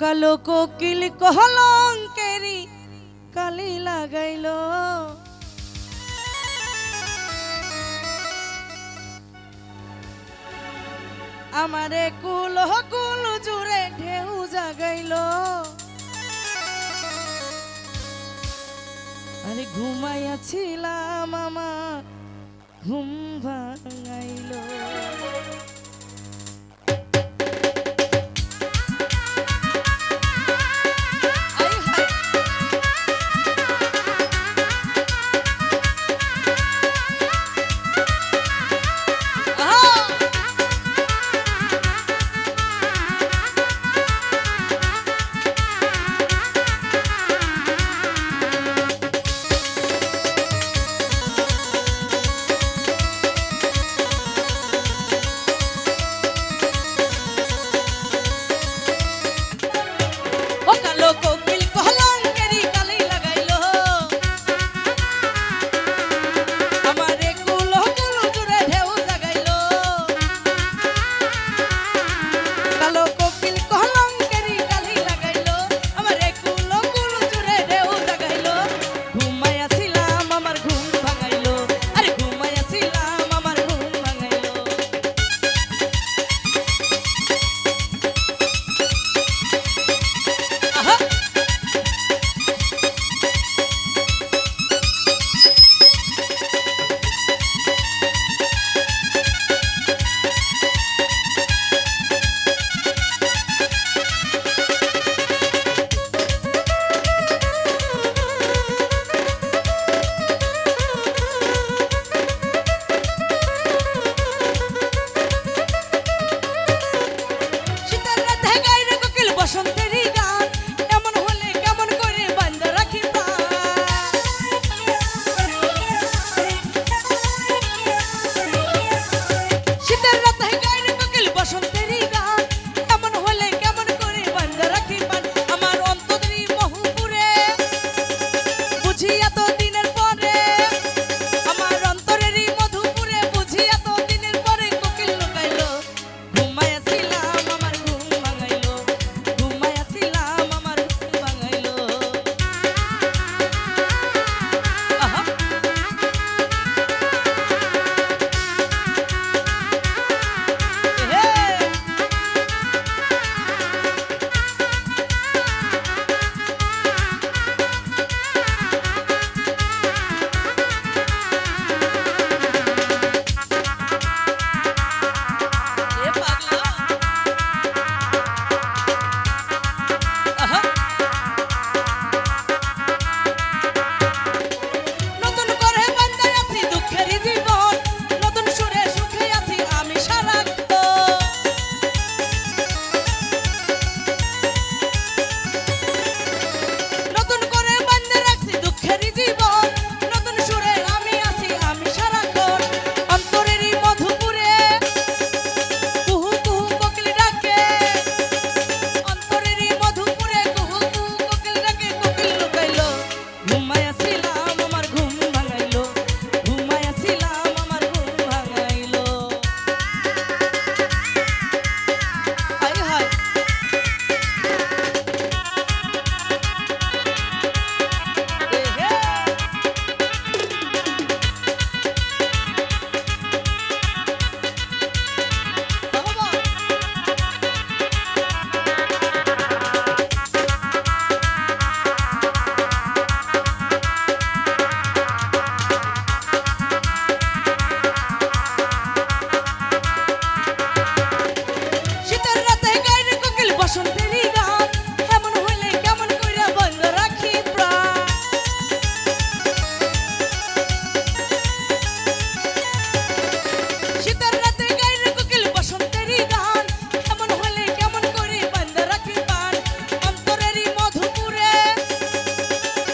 কালো কোকিল কালি লাগাইল। আমারে কুল কুল জুড়ে ঢেউ জাগাইল। আরে ঘুমাইয়াছিলাম আমার, ঘুম ভাঙাইল।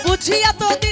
বুঝিয়া তো